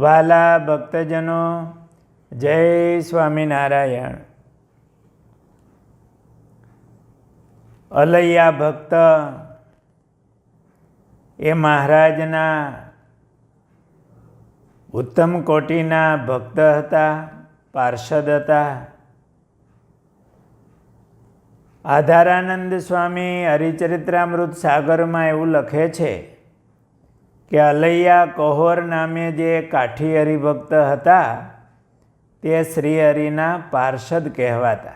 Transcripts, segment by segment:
વાલા ભક્તજનો, જય સ્વામિનારાયણ. અલૈયા ભક્ત, એ મહારાજના ઉત્તમ કોટીના ભક્ત હતા, પાર્ષદ હતા. આધારાનંદ સ્વામી હરિચરિત્રામૃત સાગરમાં એવું લખે છે કે અલૈયા કહોર નામે જે કાઠી હરિભક્ત હતા, તે શ્રીહરિના પાર્ષદ કહેવાતા.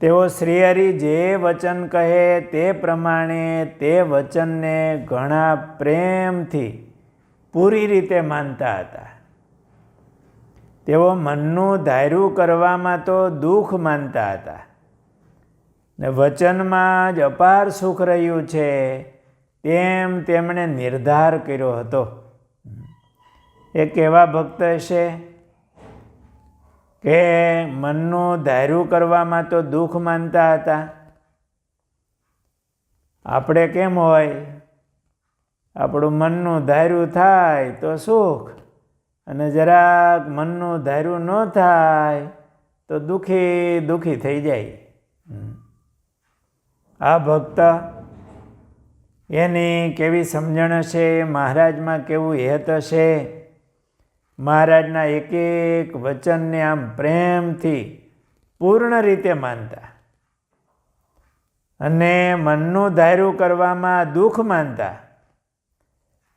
તેઓ શ્રીહરિ જે વચન કહે તે પ્રમાણે તે વચનને ઘણા પ્રેમથી પૂરી રીતે માનતા હતા. તેઓ મનનું ધાર્યું કરવામાં તો દુઃખ માનતા હતા. ને વચનમાં જ અપાર સુખ રહ્યું છે તેમ તેમણે નિર્ધાર કર્યો હતો. એ કેવા ભક્ત હશે કે મનનું ધાર્યું કરવામાં તો દુઃખ માનતા હતા. આપણે કેમ હોય? આપણું મનનું ધાર્યું થાય તો સુખ, અને જરાક મનનું ધાર્યું ન થાય તો દુઃખી દુઃખી થઈ જાય. આ ભક્ત એની કેવી સમજણ હશે મહારાજમાં કેવું હેત હશે મહારાજના એક એક વચનને આમ પ્રેમથી પૂર્ણ રીતે માનતા અને મનનું ધાર્યું કરવામાં દુઃખ માનતા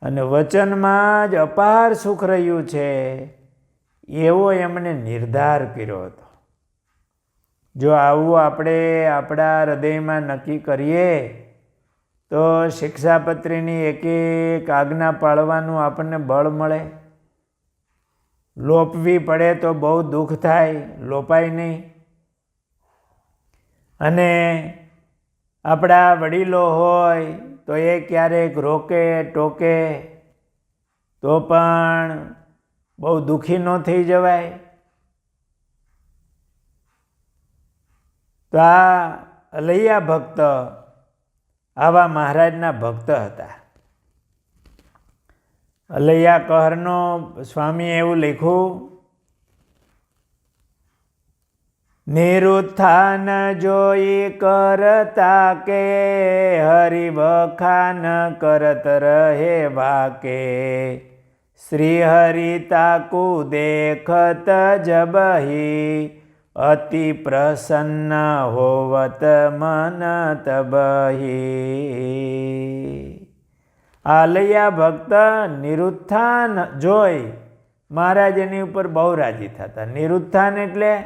અને વચનમાં જ અપાર સુખ રહ્યું છે, એવો એમણે નિર્ધાર કર્યો હતો. જો આવું આપણે આપણા હૃદયમાં નક્કી કરીએ તો શિક્ષાપત્રીની એક એક આજ્ઞા પાળવાનું આપણને બળ મળે. લોપવી પડે તો બહુ દુઃખ થાય, લોપાય નહીં. અને આપણા વડીલો હોય તો એ ક્યારેક રોકે, ટોકે, તો પણ બહુ દુઃખી ન થઈ જવાય. તો આ અલૈયા ભક્ત આવા મહારાજના ભક્ત હતા. અલૈયા કહરનો સ્વામી એવું લખ્યું નિરુત્થાન જોઈ કરતા કે હરિવખાન કરત રહે વાકે. શ્રી હરિતા કુ દેખત જબહી અતિ પ્રસન્ન હોવત મન તબહી આલયા ભક્ત નિરુત્થાન જોઈ મહારાજ એની ઉપર બહુ રાજી થતા. નિરુત્થાન એટલે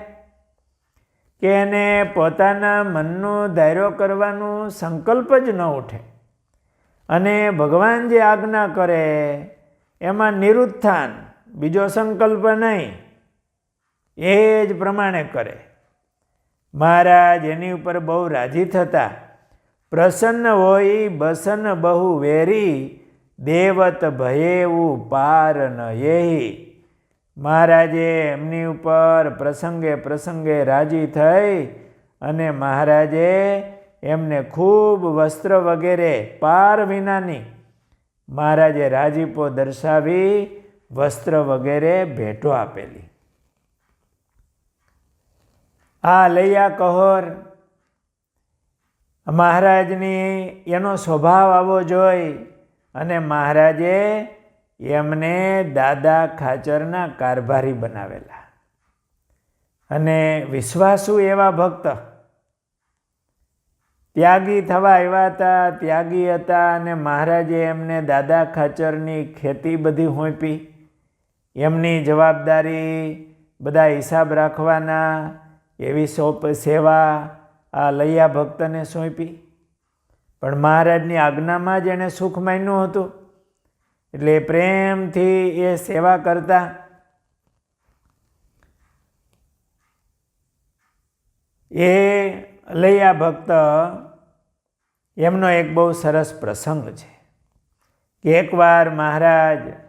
કે એને પોતાના મનનું ધાર્યો કરવાનું સંકલ્પ જ ન ઉઠે. અને ભગવાન જે આજ્ઞા કરે, એમાં નિરુત્થાન બીજો સંકલ્પ નહીં. એ જ પ્રમાણે કરે. મહારાજ એની ઉપર બહુ રાજી થતા, પ્રસન્ન હોય, બસન બહુ વેરી, દેવત ભયેવું પાર ન એહી મહારાજે એમની ઉપર પ્રસંગે પ્રસંગે રાજી થઈ અને મહારાજે એમને ખૂબ વસ્ત્ર વગેરે પાર વિનાની મહારાજે રાજીપો દર્શાવી, વસ્ત્ર વગેરે ભેટો આપેલી. આ લૈયા કહોર. મહારાજની એનો સ્વભાવ આવો જોઈ અને મહારાજે એમને દાદા ખાચરના કારભારી બનાવેલા. અને વિશ્વાસુ એવા ભક્ત. ત્યાગી થવા આવ્યા હતા, ત્યાગી હતા અને મહારાજે એમને દાદા ખાચરની ખેતી બધી હોંપી. એમની જવાબદારી બધા હિસાબ રાખવાના એવી સોપ સેવા આ લૈયા ભક્તને સોંપી. પણ મહારાજની આજ્ઞામાં જ એણે સુખ માન્યું હતું. એટલે પ્રેમથી એ સેવા કરતા. એ અલૈયા ભક્ત, એમનો એક બહુ સરસ પ્રસંગ છે. એકવાર મહારાજ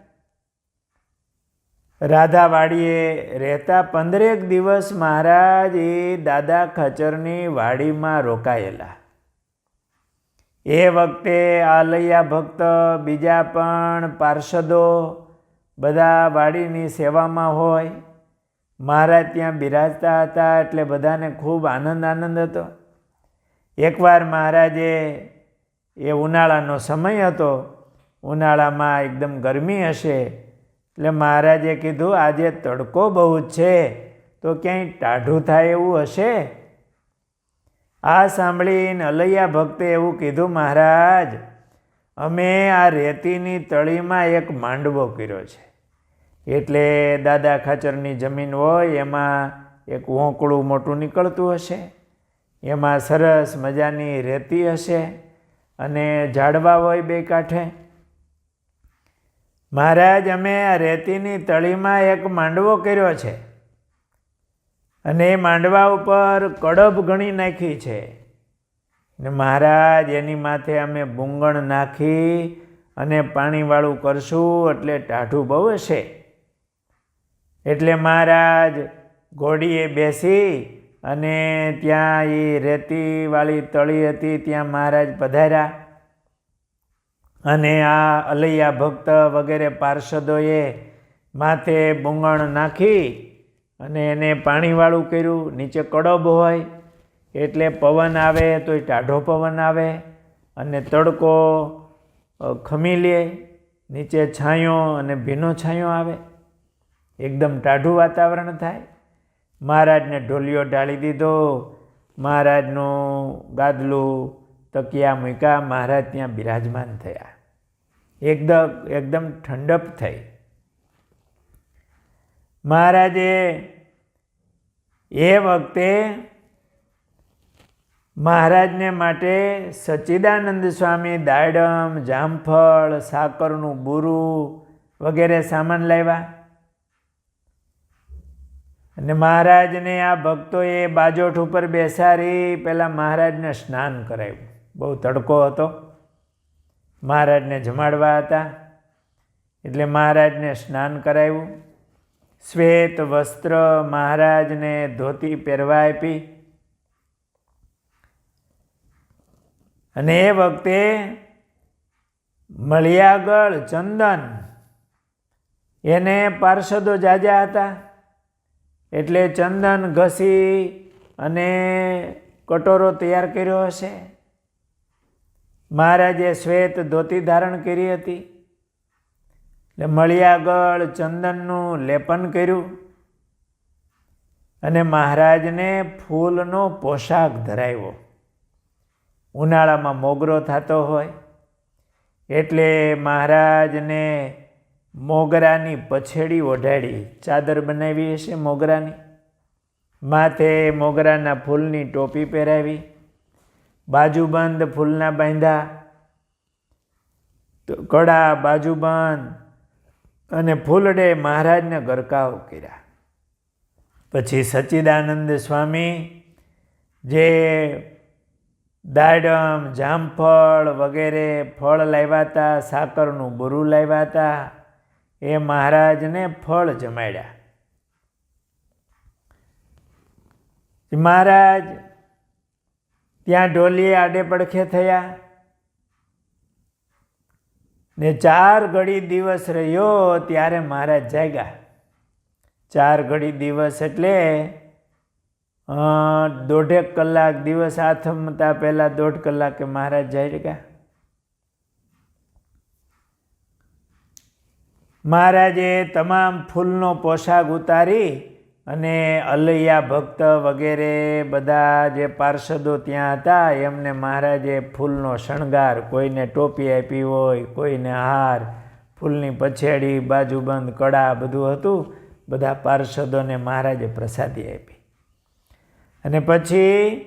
રાધાવાડીએ રહેતા પંદરેક દિવસ મહારાજ એ દાદા ખચરની વાડીમાં રોકાયેલા. એ વખતે આલૈયા ભક્ત, બીજા પણ પાર્ષદો બધા વાડીની સેવામાં હોય. મહારાજ ત્યાં બિરાજતા હતા એટલે બધાને ખૂબ આનંદ આનંદ હતો. એકવાર મહારાજે એ ઉનાળાનો સમય હતો. ઉનાળામાં એકદમ ગરમી હશે. એટલે મહારાજે કીધું, આજે તડકો બહુ છે, તો ક્યાંય ટાઢું થાય એવું હશે? આ સાંભળીને અલૈયા ભક્તે એવું કીધું, મહારાજ, અમે આ રેતીની તળીમાં એક માંડવો કર્યો છે. એટલે દાદા ખાચરની જમીન હોય, એમાં એક વોંકળું મોટું નીકળતું હશે. એમાં સરસ મજાની રેતી હશે અને ઝાડવા હોય બે કાંઠે. મહારાજ, અમે આ રેતીની તળીમાં એક માંડવો કર્યો છે. અને એ માંડવા ઉપર કડબ ગણી નાખી છે. ને મહારાજ, એની માથે અમે બુંગણ નાખી અને પાણીવાળું કરશું એટલે ટાઢું બહુ હશે. એટલે મહારાજ, ઘોડીએ બેસી અને ત્યાં એ રેતીવાળી તળી હતી, ત્યાં મહારાજ પધાર્યા. અને આ અલૈયા ભક્ત વગેરે પાર્ષદોએ માથે બુંગણ નાખી અને એને પાણીવાળું કર્યું. નીચે કડબ હોય, એટલે પવન આવે તો એ ટાઢો પવન આવે અને તડકો ખમી લે, નીચે છાંયો અને ભીનો છાંયો આવે. એકદમ ટાઢું વાતાવરણ થાય. મહારાજને ઢોલિયો ઢાળી દીધો. મહારાજનું ગાદલું તકિયા મૂક્યા. મહારાજ ત્યાં બિરાજમાન થયા. એકદમ એકદમ ઠંડપ થઈ. મહારાજે એ વખતે મહારાજને માટે સચ્ચિદાનંદ સ્વામી દાડમ, જામફળ, સાકરનું બુરું વગેરે સામાન લાવ્યા. અને મહારાજને આ ભક્તોએ બાજોઠ ઉપર બેસાડી પહેલાં મહારાજને સ્નાન કરાવ્યું. બહુ તડકો હતો. મહારાજને જમાડવા હતા. એટલે મહારાજને સ્નાન કરાવ્યું. શ્વેત વસ્ત્ર મહારાજને ધોતી પહેરવા આપી. અને એ વખતે મળિયાગળ ચંદન એને પાર્ષદો જાજા હતા. એટલે ચંદન ઘસી અને કટોરો તૈયાર કર્યો હશે. મહારાજે શ્વેત ધોતી ધારણ કરી હતી. એટલે મળિયાગળ ચંદનનું લેપન કર્યું અને મહારાજને ફૂલનો પોશાક ધરાવ્યો. ઉનાળામાં મોગરો થતો હોય એટલે મહારાજને મોગરાની પછેડી ઓઢાડી. ચાદર બનાવી હશે મોગરાની. માથે મોગરાના ફૂલની ટોપી પહેરાવી. બાજુબંધ ફૂલના બાંધ્યા તો કડા બાજુબંધ અને ફૂલડે મહારાજને ગરકાવ કર્યા. પછી સચ્ચિદાનંદ સ્વામી જે દાડમ, જામફળ વગેરે ફળ લાવ્યા હતા, સાકરનું બુરું લાવ્યા હતા, એ મહારાજને ફળ જમાડ્યા. મહારાજ ત્યાં ઢોલીએ આડે પડખે થયા. ને ચાર ઘડી દિવસ રહ્યો ત્યારે મહારાજ જાગ્યા. ચાર ઘડી દિવસ એટલે દોઢેક કલાક દિવસ આથમતા પહેલાં દોઢ કલાકે મહારાજ જાગ્યા મહારાજે તમામ ફૂલનો પોશાક ઉતારી અને અલૈયા ભક્ત વગેરે બધા જે પાર્ષદો ત્યાં હતા, એમને મહારાજે ફૂલનો શણગાર કોઈને ટોપી આપી હોય, કોઈને હાર, ફૂલની પછેડી, બાજુબંધ કડા બધું હતું, બધા પાર્ષદોને મહારાજે પ્રસાદી આપી. અને પછી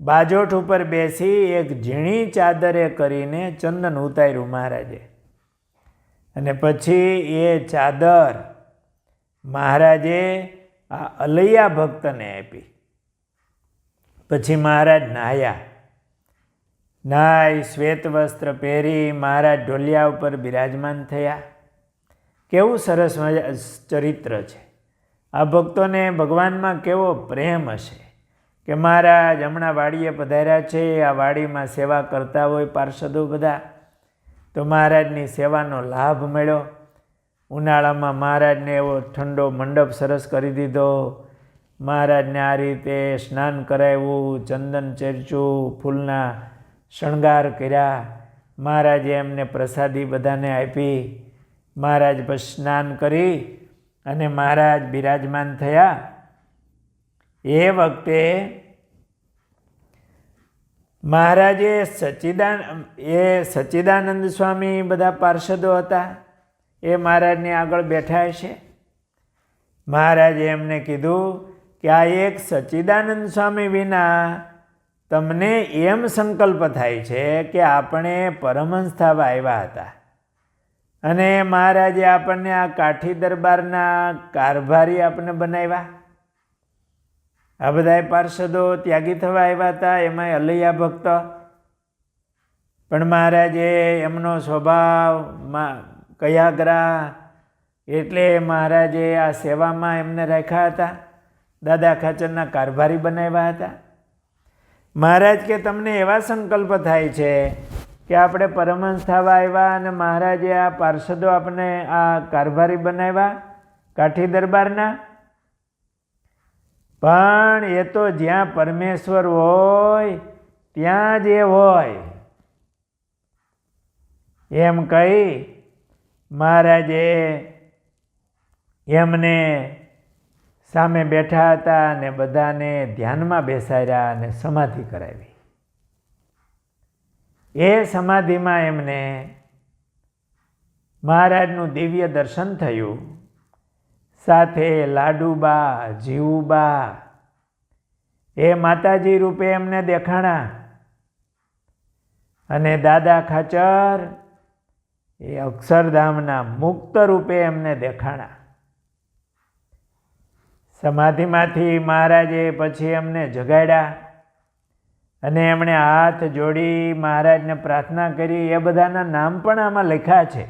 બાજોઠ ઉપર બેસી એક ઝીણી ચાદરે કરીને ચંદન ઉતાર્યું મહારાજે. અને પછી એ ચાદર મહારાજે આ અલૈયા ભક્તને આપી. પછી મહારાજ નાહ્યા. નાય શ્વેત વસ્ત્ર પહેરી મહારાજ ઢોલિયા ઉપર બિરાજમાન થયા. કેવું સરસ ચરિત્ર છે. આ ભક્તોને ભગવાનમાં કેવો પ્રેમ હશે. કે મહારાજ હમણાં વાડીએ પધાર્યા છે, આ વાડીમાં સેવા કરતા હોય પાર્ષદો બધા. તો મહારાજની સેવાનો લાભ મળ્યો. ઉનાળામાં મહારાજને એવો ઠંડો મંડપ સરસ કરી દીધો. મહારાજને આ રીતે સ્નાન કરાવ્યું, ચંદન ચેરચું, ફૂલના શણગાર કર્યા. મહારાજે એમને પ્રસાદી બધાને આપી. મહારાજ પછી સ્નાન કરી અને મહારાજ બિરાજમાન થયા. એ વખતે મહારાજે સચ્ચિદાન એ સચ્ચિદાનંદ સ્વામી બધા પાર્ષદો હતા. એ મહારાજની આગળ બેઠા છે. મહારાજે એમને કીધું કે આ એક સચ્ચિદાનંદ સ્વામી વિના તમને એમ સંકલ્પ થાય છે કે આપણે પરમહંસ થવા આવ્યા હતા. અને મહારાજે આપણને આ કાઠી દરબારના કારભારી આપણને બનાવ્યા. આ બધા પાર્ષદો ત્યાગી થવા આવ્યા હતા, એમાંય અલૈયા ભક્ત. પણ મહારાજે એમનો સ્વભાવ કયાગ્રા? એટલે મહારાજે આ સેવામાં એમને રાખ્યા હતા. દાદા ખાચરના કારભારી બનાવ્યા હતા. મહારાજ કે, તમને એવા સંકલ્પ થાય છે કે આપણે પરમહંસ થવા આવ્યા અને મહારાજે આ પાર્ષદો આપણે આ કારભારી બનાવ્યા કાઠી દરબારના? પણ એ તો જ્યાં પરમેશ્વર હોય, ત્યાં જ એ હોય. એમ કહી મહારાજે એમને સામે બેઠા હતા અને બધાને ધ્યાનમાં બેસાડ્યા અને સમાધિ કરાવી. એ સમાધિમાં એમને મહારાજનું દિવ્ય દર્શન થયું. સાથે લાડુબા, જીવુબા, એ માતાજી રૂપે એમને દેખાણા. અને દાદા ખાચર એ અક્ષરધામના મુક્ત રૂપે એમને દેખાણા. સમાધિમાંથી મહારાજે પછી એમને જગાડ્યા અને એમણે હાથ જોડી મહારાજને પ્રાર્થના કરી. એ બધાના નામ પણ આમાં લખ્યા છે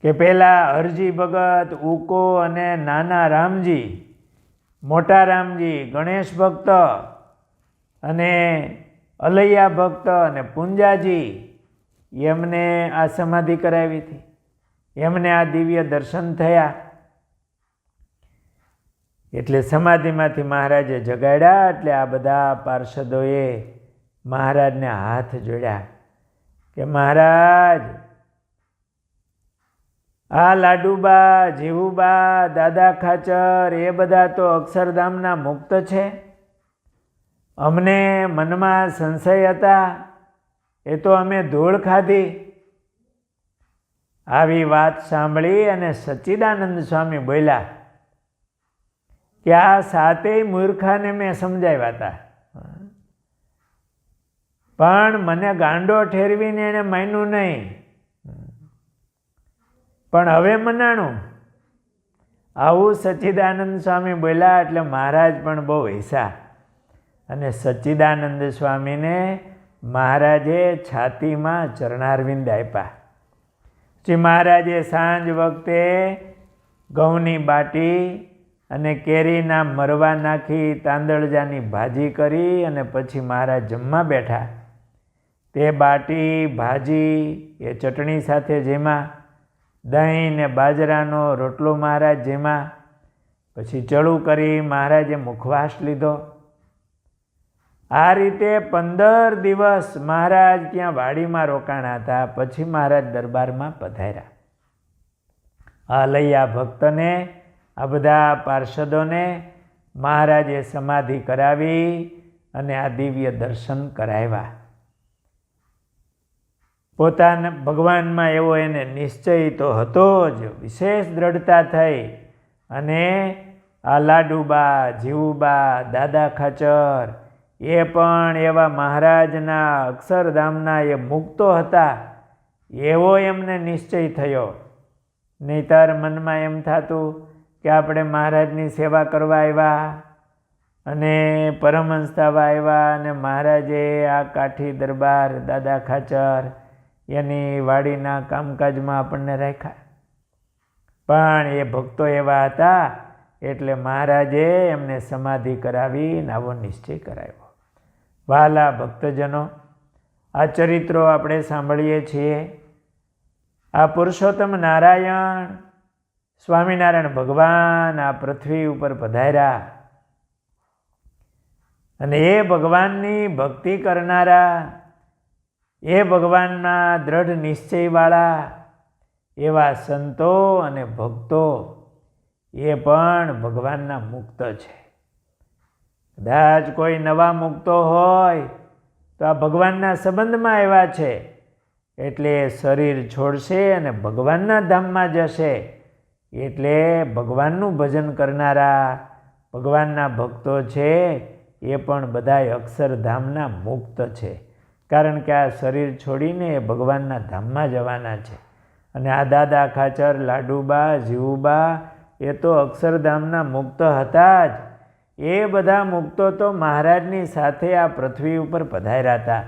કે પહેલાં હરજી ભગત, ઉકો અને નાના રામજી, મોટા રામજી, ગણેશ ભક્ત અને અલૈયા ભક્ત અને પુંજાજી એમને આ સમાધિ કરાવી હતી. એમને આ દિવ્ય દર્શન થયા. એટલે સમાધિમાંથી મહારાજે જગાડ્યા, એટલે આ બધા પાર્ષદોએ મહારાજને હાથ જોડ્યા કે મહારાજ, આ લાડુબા, જીવુબા, દાદા ખાચર, એ બધા તો અક્ષરધામના મુક્ત છે. અમને મનમાં સંશય હતા. એ તો અમે ધૂળ ખાધી. આવી વાત સાંભળી અને સચ્ચિદાનંદ સ્વામી બોલ્યા, કે આ સાતેય મૂર્ખાને મેં સમજાવ્યા હતા. પણ મને ગાંડો ઠેરવીને એણે માન્યું નહીં. પણ હવે મનાણું. આવું સચ્ચિદાનંદ સ્વામી બોલ્યા એટલે મહારાજ પણ બહુ હિસા અને સચ્ચિદાનંદ સ્વામીને મહારાજે છાતીમાં ચરણારવિંદ આપ્યા. શ્રી મહારાજે સાંજ વખતે ઘઉંની બાટી અને કેરીના મરવા નાખી તાંદળજાની ભાજી કરી અને પછી મહારાજ જમવા બેઠા. તે બાટી, ભાજી એ ચટણી સાથે જેમાં દહીં ને બાજરાનો રોટલો મહારાજ જેમાં. પછી ચડું કરી મહારાજે મુખવાસ લીધો. આ રીતે પંદર દિવસ મહારાજ ત્યાં વાડીમાં રોકાણા હતા, પછી મહારાજ દરબારમાં પધાર્યા. આ લૈયા ભક્તને, આ બધા પાર્ષદોને મહારાજે સમાધિ કરાવી અને આ દિવ્ય દર્શન કરાવ્યા. પોતાના, ભગવાનમાં એવો એને નિશ્ચય તો હતો જ, વિશેષ દ્રઢતા થઈ અને આ લાડુબા, જીવુબા, દાદા ખાચર એ પણ એવા મહારાજના અક્ષરધામના એ મુક્તો હતા. એવો એમને નિશ્ચય થયો. નહીતર મનમાં એમ થતું કે આપણે મહારાજની સેવા કરવા આવ્યા અને પરમહંસ થવા આવ્યા અને મહારાજે આ કાઠી દરબાર, દાદા ખાચર, એની વાડીના કામકાજમાં આપણને રાખ્યા. પણ એ ભક્તો એવા હતા એટલે મહારાજે એમને સમાધિ કરાવીને આવો નિશ્ચય કરાવ્યો. વહાલા ભક્તજનો, આ ચરિત્રો આપણે સાંભળીએ છીએ. આ પુરુષોત્તમ નારાયણ, સ્વામિનારાયણ ભગવાન આ પૃથ્વી ઉપર પધાર્યા. અને એ ભગવાનની ભક્તિ કરનારા, એ ભગવાનના દ્રઢ નિશ્ચયવાળા, એવા સંતો અને ભક્તો એ પણ ભગવાનના મુક્ત છે. કદાચ કોઈ નવા મુક્તો હોય તો આ ભગવાનના સંબંધમાં આવ્યા છે. એટલે શરીર છોડશે અને ભગવાનના ધામમાં જશે. એટલે ભગવાનનું ભજન કરનારા, ભગવાનના ભક્તો છે, એ પણ બધાય અક્ષરધામના મુક્ત છે. કારણ કે આ શરીર છોડીને એ ભગવાનના ધામમાં જવાના છે. અને આ દાદા ખાચર, લાડુબા, જીવુબા એ તો અક્ષરધામના મુક્ત હતા જ. એ બધા મુક્તો તો મહારાજની સાથે આ પૃથ્વી ઉપર પધાર્યા હતા.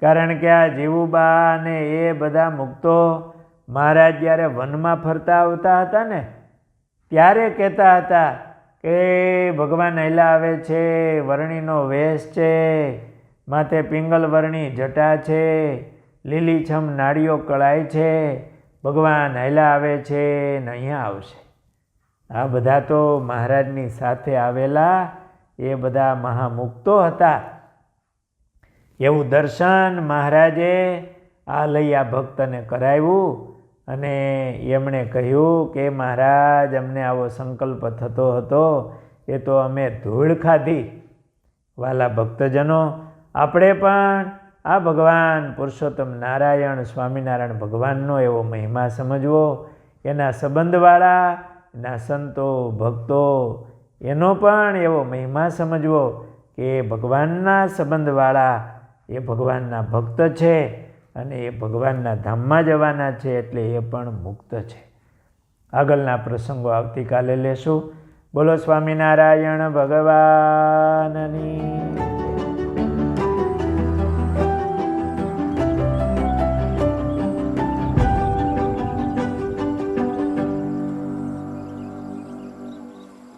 કારણ કે આ જીવુબા અને એ બધા મુક્તો મહારાજ જ્યારે વનમાં ફરતા આવતા હતા ને, ત્યારે કહેતા હતા કે ભગવાન હેલા આવે છે, વરણીનો વેશ છે, માથે પિંગલ વર્ણી જટા છે, લીલીછમ નાળીઓ કળાય છે, ભગવાન હેલા આવે છે ને અહીંયા આવશે. આ બધા તો મહારાજની સાથે આવેલા, એ બધા મહામુક્તો હતા. એવું દર્શન મહારાજે આ લઈ આ ભક્તને કરાવ્યું અને એમણે કહ્યું કે, મહારાજ, અમને આવો સંકલ્પ થતો હતો, એ તો અમે ધૂળ ખાધી. વાલા ભક્તજનો, આપણે પણ આ ભગવાન પુરુષોત્તમ નારાયણ સ્વામિનારાયણ ભગવાનનો એવો મહિમા સમજવો. એના સંબંધવાળા એના સંતો, ભક્તો, એનો પણ એવો મહિમા સમજવો કે ભગવાનના સંબંધવાળા એ ભગવાનના ભક્ત છે અને એ ભગવાનના ધામમાં જવાના છે એટલે એ પણ મુક્ત છે. આગળના પ્રસંગો આવતીકાલે લેશું. બોલો સ્વામિનારાયણ ભગવાનની.